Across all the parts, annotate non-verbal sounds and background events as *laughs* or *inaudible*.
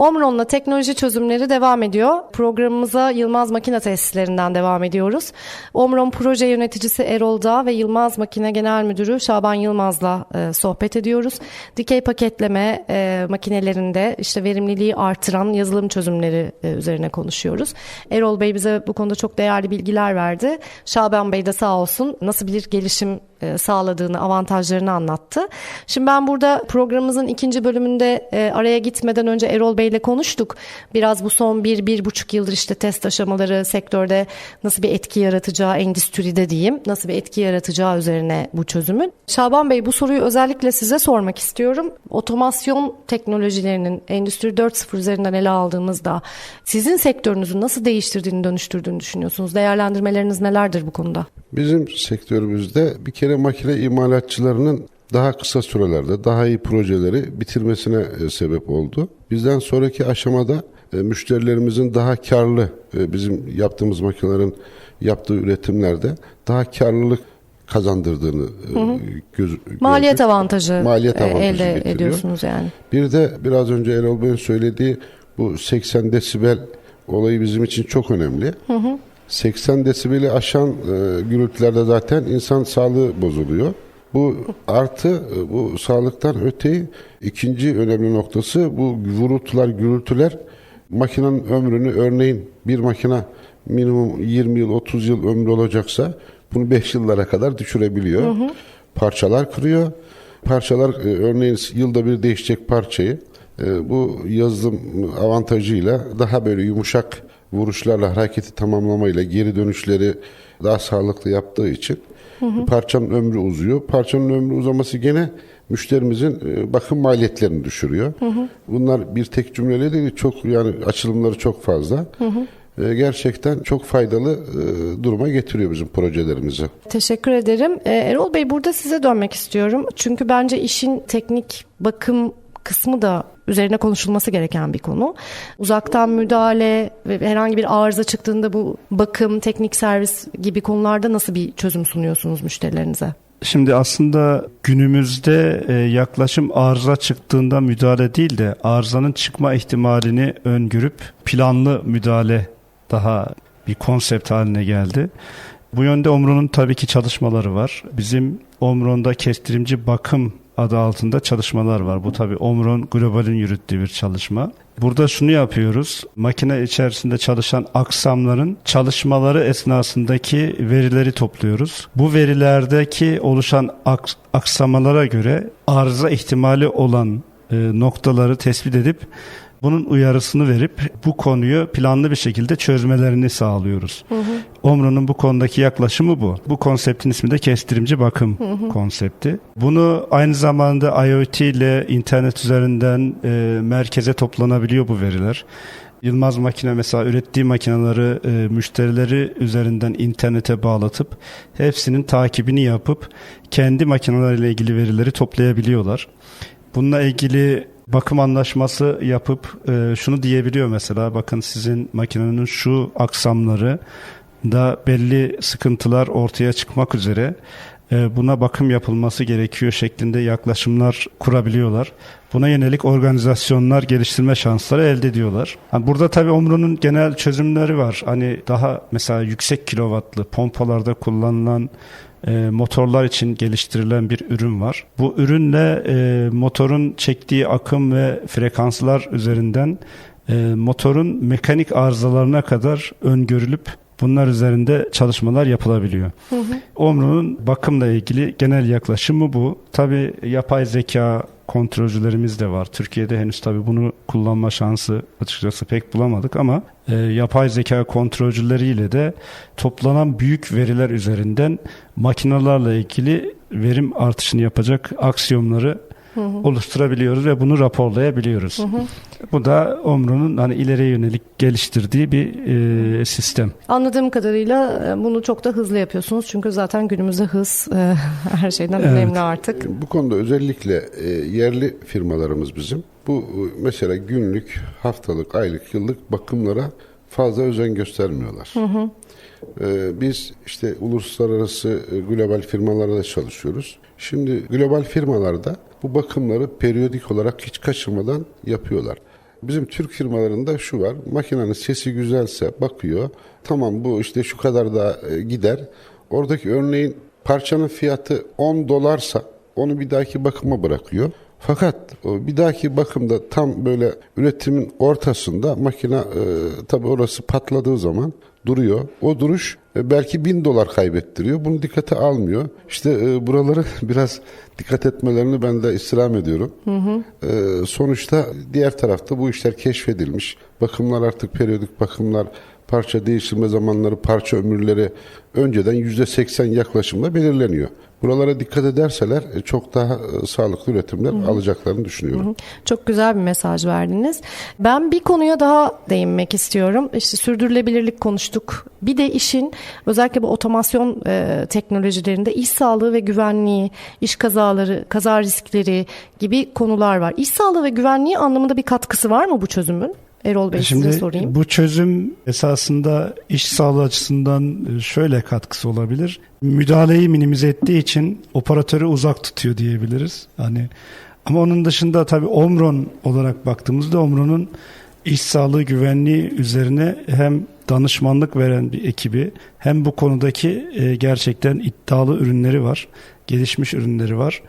Omron'la teknoloji çözümleri devam ediyor. Programımıza Yılmaz Makine Tesislerinden devam ediyoruz. Omron proje yöneticisi Erol Dağ ve Yılmaz Makine Genel Müdürü Şaban Yılmaz'la e, sohbet ediyoruz. Dikey paketleme e, makinelerinde işte verimliliği artıran yazılım çözümleri e, üzerine konuşuyoruz. Erol Bey bize bu konuda çok değerli bilgiler verdi. Şaban Bey de sağ olsun nasıl bir gelişim sağladığını, avantajlarını anlattı. Şimdi ben burada programımızın ikinci bölümünde e, araya gitmeden önce Erol Bey ile konuştuk. Biraz bu son bir, bir buçuk yıldır işte test aşamaları sektörde nasıl bir etki yaratacağı, endüstride diyeyim, nasıl bir etki yaratacağı üzerine bu çözümün. Şaban Bey bu soruyu özellikle size sormak istiyorum. Otomasyon teknolojilerinin Endüstri 4.0 üzerinden ele aldığımızda sizin sektörünüzü nasıl değiştirdiğini, dönüştürdüğünü düşünüyorsunuz? Değerlendirmeleriniz nelerdir bu konuda? Bizim sektörümüzde bir kere makine imalatçılarının daha kısa sürelerde daha iyi projeleri bitirmesine e, sebep oldu. Bizden sonraki aşamada e, müşterilerimizin daha karlı e, bizim yaptığımız makinelerin yaptığı üretimlerde daha karlılık kazandırdığını e, göz, Maliyet gördük. avantajı, Maliyet avantajı elde getiriyor. ediyorsunuz yani. Bir de biraz önce Erol Bey'in söylediği bu 80 desibel olayı bizim için çok önemli. 80 desibeli aşan e, gürültülerde zaten insan sağlığı bozuluyor. Bu artı e, bu sağlıktan öteyi ikinci önemli noktası bu vurultular, gürültüler makinenin ömrünü örneğin bir makine minimum 20 yıl 30 yıl ömrü olacaksa bunu 5 yıllara kadar düşürebiliyor. Parçalar kırıyor. Parçalar e, örneğin yılda bir değişecek parçayı bu yazılım avantajıyla daha böyle yumuşak vuruşlarla hareketi tamamlamayla geri dönüşleri daha sağlıklı yaptığı için parçanın ömrü uzuyor. Parçanın ömrü uzaması gene müşterimizin e, bakım maliyetlerini düşürüyor. Bunlar bir tek cümleyle değil çok yani açılımları çok fazla. E, Gerçekten çok faydalı e, duruma getiriyor bizim projelerimizi. Teşekkür ederim. Erol Bey burada size dönmek istiyorum. Çünkü bence işin teknik bakım kısmı da üzerine konuşulması gereken bir konu. Uzaktan müdahale ve herhangi bir arıza çıktığında bu bakım, teknik servis gibi konularda nasıl bir çözüm sunuyorsunuz müşterilerinize? Şimdi aslında günümüzde e, yaklaşım arıza çıktığında müdahale değil de arızanın çıkma ihtimalini öngörüp planlı müdahale daha bir konsept haline geldi. Bu yönde Omron'un tabii ki çalışmaları var. Bizim Omron'da kestirimci bakım adı altında çalışmalar var. Bu tabii Omron Global'in yürüttüğü bir çalışma. Burada şunu yapıyoruz. Makine içerisinde çalışan aksamların çalışmaları esnasındaki verileri topluyoruz. Bu verilerdeki oluşan aks- aksamalara göre arıza ihtimali olan noktaları tespit edip bunun uyarısını verip bu konuyu planlı bir şekilde çözmelerini sağlıyoruz. Omro'nun bu konudaki yaklaşımı bu. Bu konseptin ismi de kestirimci bakım konsepti. Bunu aynı zamanda IoT ile internet üzerinden e, merkeze toplanabiliyor bu veriler. Yılmaz Makine mesela ürettiği makineleri e, müşterileri üzerinden internete bağlatıp hepsinin takibini yapıp kendi makineleriyle ilgili verileri toplayabiliyorlar. Bununla ilgili bakım anlaşması yapıp e, şunu diyebiliyor mesela bakın sizin makinenin şu aksamları da belli sıkıntılar ortaya çıkmak üzere buna bakım yapılması gerekiyor şeklinde yaklaşımlar kurabiliyorlar. Buna yönelik organizasyonlar geliştirme şansları elde ediyorlar. Ha, burada tabii Omro'nun genel çözümleri var. Hani daha mesela yüksek kilovatlı pompalarda kullanılan e, motorlar için geliştirilen bir ürün var. Bu ürünle e, motorun çektiği akım ve frekanslar üzerinden e, motorun mekanik arızalarına kadar öngörülüp bunlar üzerinde çalışmalar yapılabiliyor. Omro'nun bakımla ilgili genel yaklaşımı bu. Tabi yapay zeka kontrolcülerimiz de var. Türkiye'de henüz tabi bunu kullanma şansı açıkçası pek bulamadık ama e, yapay zeka kontrolcüleriyle de toplanan büyük veriler üzerinden makinalarla ilgili verim artışını yapacak aksiyonları oluşturabiliyoruz ve bunu raporlayabiliyoruz. Bu da Omro'nun hani ileriye yönelik geliştirdiği bir e, sistem. Anladığım kadarıyla e, bunu çok da hızlı yapıyorsunuz. Çünkü zaten günümüzde hız e, *laughs* her şeyden Evet. önemli artık. Bu konuda özellikle e, yerli firmalarımız bizim. Bu e, mesela günlük, haftalık, aylık, yıllık bakımlara fazla özen göstermiyorlar. E, biz işte uluslararası e, global firmalarla da çalışıyoruz. Şimdi global firmalarda bu bakımları periyodik olarak hiç kaçırmadan yapıyorlar. Bizim Türk firmalarında şu var. Makinenin sesi güzelse bakıyor. Tamam bu işte şu kadar da e, gider. Oradaki örneğin parçanın fiyatı 10 dolarsa onu bir dahaki bakıma bırakıyor. Fakat bir dahaki bakımda tam böyle üretimin ortasında makine e, tabi orası patladığı zaman duruyor. O duruş belki bin dolar kaybettiriyor. Bunu dikkate almıyor. İşte e, buraları *laughs* biraz dikkat etmelerini ben de istirham ediyorum. E, sonuçta diğer tarafta bu işler keşfedilmiş. Bakımlar artık periyodik bakımlar, parça değiştirme zamanları, parça ömürleri önceden %80 yaklaşımla belirleniyor. Buralara dikkat ederseler e, çok daha e, sağlıklı üretimler alacaklarını düşünüyorum. Çok güzel bir mesaj verdiniz. Ben bir konuya daha değinmek istiyorum. İşte sürdürülebilirlik konuştuk. Bir de işin özellikle bu otomasyon e, teknolojilerinde iş sağlığı ve güvenliği, iş kazaları, kaza riskleri gibi konular var. İş sağlığı ve güvenliği anlamında bir katkısı var mı bu çözümün? Erol Bey size Şimdi sorayım. bu çözüm esasında iş sağlığı açısından e, şöyle katkısı olabilir. Müdahaleyi minimize ettiği için operatörü uzak tutuyor diyebiliriz. Hani ama onun dışında tabii Omron olarak baktığımızda Omron'un iş sağlığı güvenliği üzerine hem danışmanlık veren bir ekibi hem bu konudaki e, gerçekten iddialı ürünleri var. Gelişmiş ürünleri var.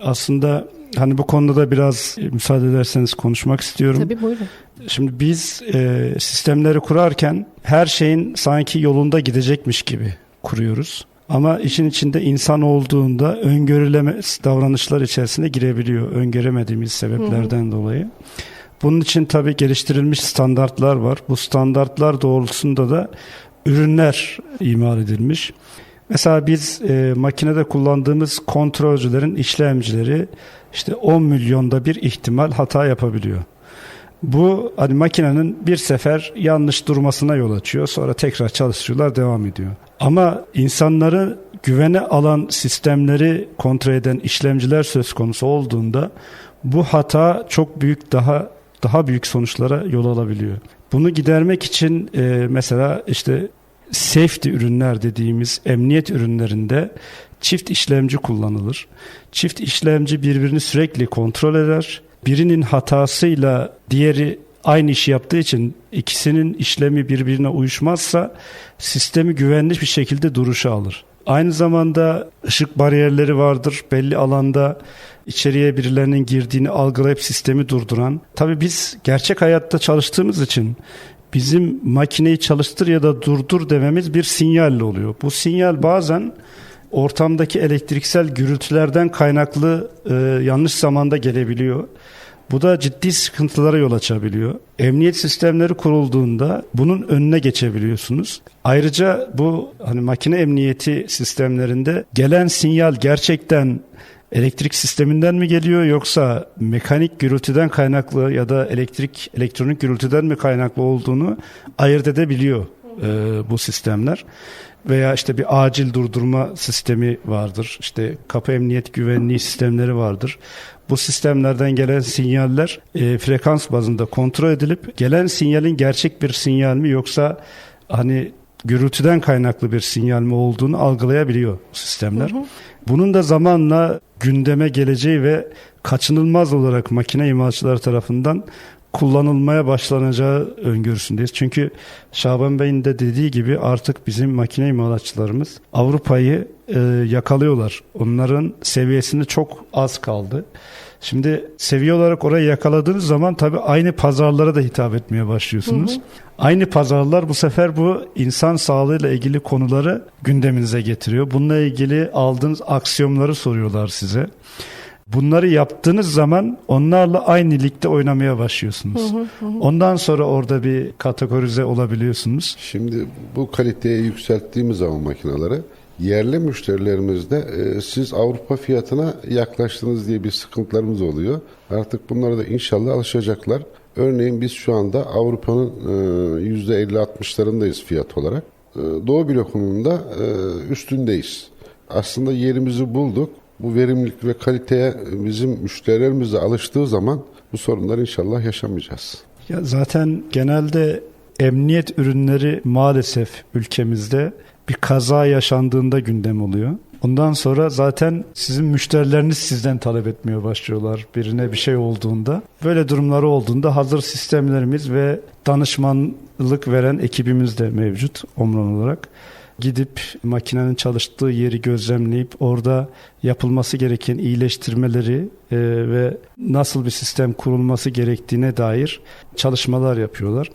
Aslında hani bu konuda da biraz müsaade ederseniz konuşmak istiyorum. Tabii buyurun. Şimdi biz e, sistemleri kurarken her şeyin sanki yolunda gidecekmiş gibi kuruyoruz. Ama işin içinde insan olduğunda öngörülemez davranışlar içerisine girebiliyor. Öngöremediğimiz sebeplerden dolayı. Bunun için tabii geliştirilmiş standartlar var. Bu standartlar doğrultusunda da ürünler imal edilmiş. Mesela biz e, makinede kullandığımız kontrolcülerin işlemcileri işte 10 milyonda bir ihtimal hata yapabiliyor. Bu hani makinenin bir sefer yanlış durmasına yol açıyor. Sonra tekrar çalıştırıyorlar devam ediyor. Ama insanları güvene alan sistemleri kontrol eden işlemciler söz konusu olduğunda bu hata çok büyük daha daha büyük sonuçlara yol alabiliyor. Bunu gidermek için e, mesela işte safety ürünler dediğimiz emniyet ürünlerinde çift işlemci kullanılır. Çift işlemci birbirini sürekli kontrol eder. Birinin hatasıyla diğeri aynı işi yaptığı için ikisinin işlemi birbirine uyuşmazsa sistemi güvenli bir şekilde duruşa alır. Aynı zamanda ışık bariyerleri vardır. Belli alanda içeriye birilerinin girdiğini algılayıp sistemi durduran. Tabii biz gerçek hayatta çalıştığımız için bizim makineyi çalıştır ya da durdur dememiz bir sinyalle oluyor. Bu sinyal bazen ortamdaki elektriksel gürültülerden kaynaklı e, yanlış zamanda gelebiliyor. Bu da ciddi sıkıntılara yol açabiliyor. Emniyet sistemleri kurulduğunda bunun önüne geçebiliyorsunuz. Ayrıca bu hani makine emniyeti sistemlerinde gelen sinyal gerçekten elektrik sisteminden mi geliyor yoksa mekanik gürültüden kaynaklı ya da elektrik elektronik gürültüden mi kaynaklı olduğunu ayırt edebiliyor e, bu sistemler veya işte bir acil durdurma sistemi vardır. İşte kapı emniyet güvenliği sistemleri vardır. Bu sistemlerden gelen sinyaller e, frekans bazında kontrol edilip gelen sinyalin gerçek bir sinyal mi yoksa hani gürültüden kaynaklı bir sinyal mi olduğunu algılayabiliyor sistemler. Bunun da zamanla gündeme geleceği ve kaçınılmaz olarak makine imalcıları tarafından kullanılmaya başlanacağı öngörüsündeyiz. Çünkü Şaban Bey'in de dediği gibi artık bizim makine imalatçılarımız Avrupa'yı e, yakalıyorlar. Onların seviyesinde çok az kaldı. Şimdi seviye olarak orayı yakaladığınız zaman tabii aynı pazarlara da hitap etmeye başlıyorsunuz. Aynı pazarlar bu sefer bu insan sağlığıyla ilgili konuları gündeminize getiriyor. Bununla ilgili aldığınız aksiyonları soruyorlar size. Bunları yaptığınız zaman onlarla aynı ligde oynamaya başlıyorsunuz. Ondan sonra orada bir kategorize olabiliyorsunuz. Şimdi bu kaliteye yükselttiğimiz zaman makineleri yerli müşterilerimizde e, siz Avrupa fiyatına yaklaştınız diye bir sıkıntılarımız oluyor. Artık bunlara da inşallah alışacaklar. Örneğin biz şu anda Avrupa'nın e, %50-60'larındayız fiyat olarak. E, Doğu blokunun da e, üstündeyiz. Aslında yerimizi bulduk. Bu verimlilik ve kaliteye bizim müşterilerimiz de alıştığı zaman bu sorunları inşallah yaşamayacağız. Ya zaten genelde emniyet ürünleri maalesef ülkemizde bir kaza yaşandığında gündem oluyor. Ondan sonra zaten sizin müşterileriniz sizden talep etmeye başlıyorlar birine bir şey olduğunda. Böyle durumları olduğunda hazır sistemlerimiz ve danışmanlık veren ekibimiz de mevcut Omron olarak. Gidip makinenin çalıştığı yeri gözlemleyip orada yapılması gereken iyileştirmeleri e, ve nasıl bir sistem kurulması gerektiğine dair çalışmalar yapıyorlar.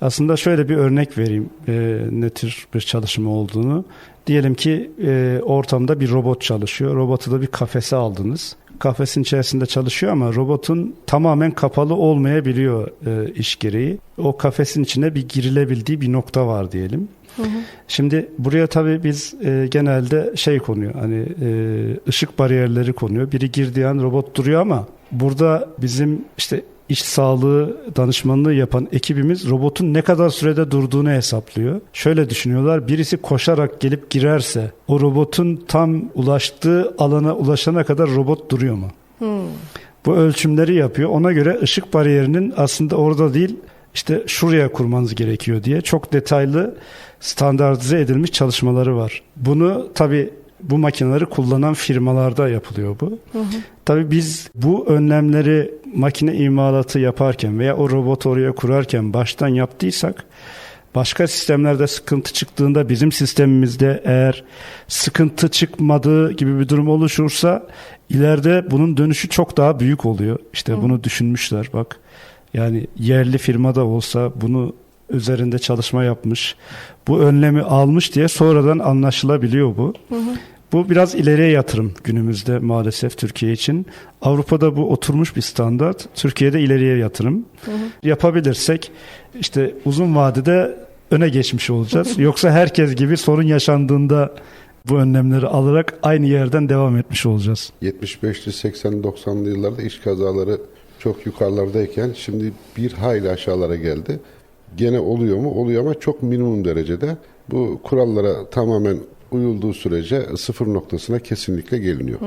Aslında şöyle bir örnek vereyim e, ne tür bir çalışma olduğunu. Diyelim ki e, ortamda bir robot çalışıyor. Robotu da bir kafese aldınız. Kafesin içerisinde çalışıyor ama robotun tamamen kapalı olmayabiliyor e, iş gereği. O kafesin içine bir girilebildiği bir nokta var diyelim. Şimdi buraya tabii biz e, genelde şey konuyor hani e, ışık bariyerleri konuyor. Biri girdiği an robot duruyor ama burada bizim işte iş sağlığı danışmanlığı yapan ekibimiz robotun ne kadar sürede durduğunu hesaplıyor. Şöyle düşünüyorlar birisi koşarak gelip girerse o robotun tam ulaştığı alana ulaşana kadar robot duruyor mu? Bu ölçümleri yapıyor. Ona göre ışık bariyerinin aslında orada değil işte şuraya kurmanız gerekiyor diye çok detaylı standartize edilmiş çalışmaları var. Bunu tabi bu makineleri kullanan firmalarda yapılıyor bu. Tabi biz bu önlemleri makine imalatı yaparken veya o robotu oraya kurarken baştan yaptıysak başka sistemlerde sıkıntı çıktığında bizim sistemimizde eğer sıkıntı çıkmadığı gibi bir durum oluşursa ileride bunun dönüşü çok daha büyük oluyor. İşte bunu düşünmüşler bak. Yani yerli firmada olsa bunu üzerinde çalışma yapmış, bu önlemi almış diye sonradan anlaşılabiliyor bu. Bu biraz ileriye yatırım günümüzde maalesef Türkiye için. Avrupa'da bu oturmuş bir standart. Türkiye'de ileriye yatırım. Yapabilirsek işte uzun vadede öne geçmiş olacağız. *laughs* Yoksa herkes gibi sorun yaşandığında bu önlemleri alarak aynı yerden devam etmiş olacağız. 75'li 80 90'lı yıllarda iş kazaları çok yukarılardayken şimdi bir hayli aşağılara geldi. Gene oluyor mu? Oluyor ama çok minimum derecede. Bu kurallara tamamen uyulduğu sürece sıfır noktasına kesinlikle geliniyor.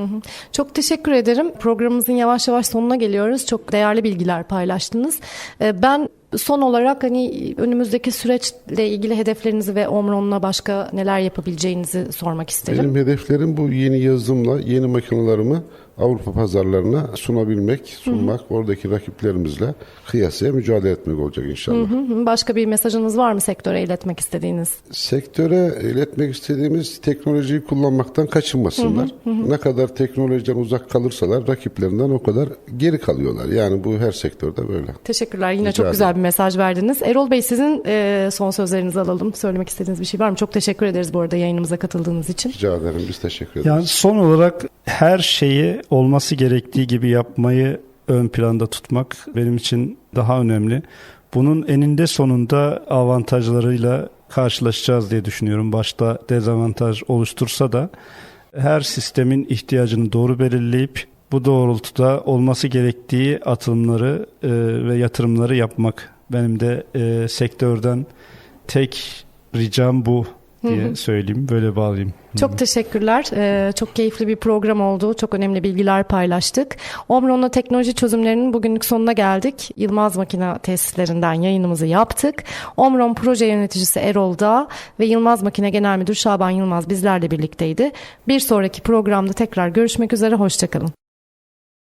Çok teşekkür ederim. Programımızın yavaş yavaş sonuna geliyoruz. Çok değerli bilgiler paylaştınız. Ee, Ben son olarak hani önümüzdeki süreçle ilgili hedeflerinizi ve Omron'la başka neler yapabileceğinizi sormak isterim. Benim hedeflerim bu yeni yazılımla yeni makinelerimi Avrupa pazarlarına sunabilmek, sunmak, oradaki rakiplerimizle kıyasaya mücadele etmek olacak inşallah. Hı hı. Başka bir mesajınız var mı sektöre iletmek istediğiniz? Sektöre iletmek istediğimiz teknolojiyi kullanmaktan kaçınmasınlar. Ne kadar teknolojiden uzak kalırsalar rakiplerinden o kadar geri kalıyorlar. Yani bu her sektörde böyle. Teşekkürler. Yine Rica çok güzel bir mesaj verdiniz. Erol Bey sizin e, son sözlerinizi alalım. Söylemek istediğiniz bir şey var mı? Çok teşekkür ederiz bu arada yayınımıza katıldığınız için. Rica ederim. Biz teşekkür ederiz. Yani son olarak her şeyi olması gerektiği gibi yapmayı ön planda tutmak benim için daha önemli. Bunun eninde sonunda avantajlarıyla karşılaşacağız diye düşünüyorum. Başta dezavantaj oluştursa da her sistemin ihtiyacını doğru belirleyip bu doğrultuda olması gerektiği atılımları e, ve yatırımları yapmak benim de e, sektörden tek ricam bu diye söyleyeyim. Böyle bağlayayım. Çok teşekkürler. Ee, çok keyifli bir program oldu. Çok önemli bilgiler paylaştık. Omron'la teknoloji çözümlerinin bugünlük sonuna geldik. Yılmaz Makine tesislerinden yayınımızı yaptık. Omron proje yöneticisi Erol Dağ ve Yılmaz Makine Genel Müdür Şaban Yılmaz bizlerle birlikteydi. Bir sonraki programda tekrar görüşmek üzere. Hoşçakalın.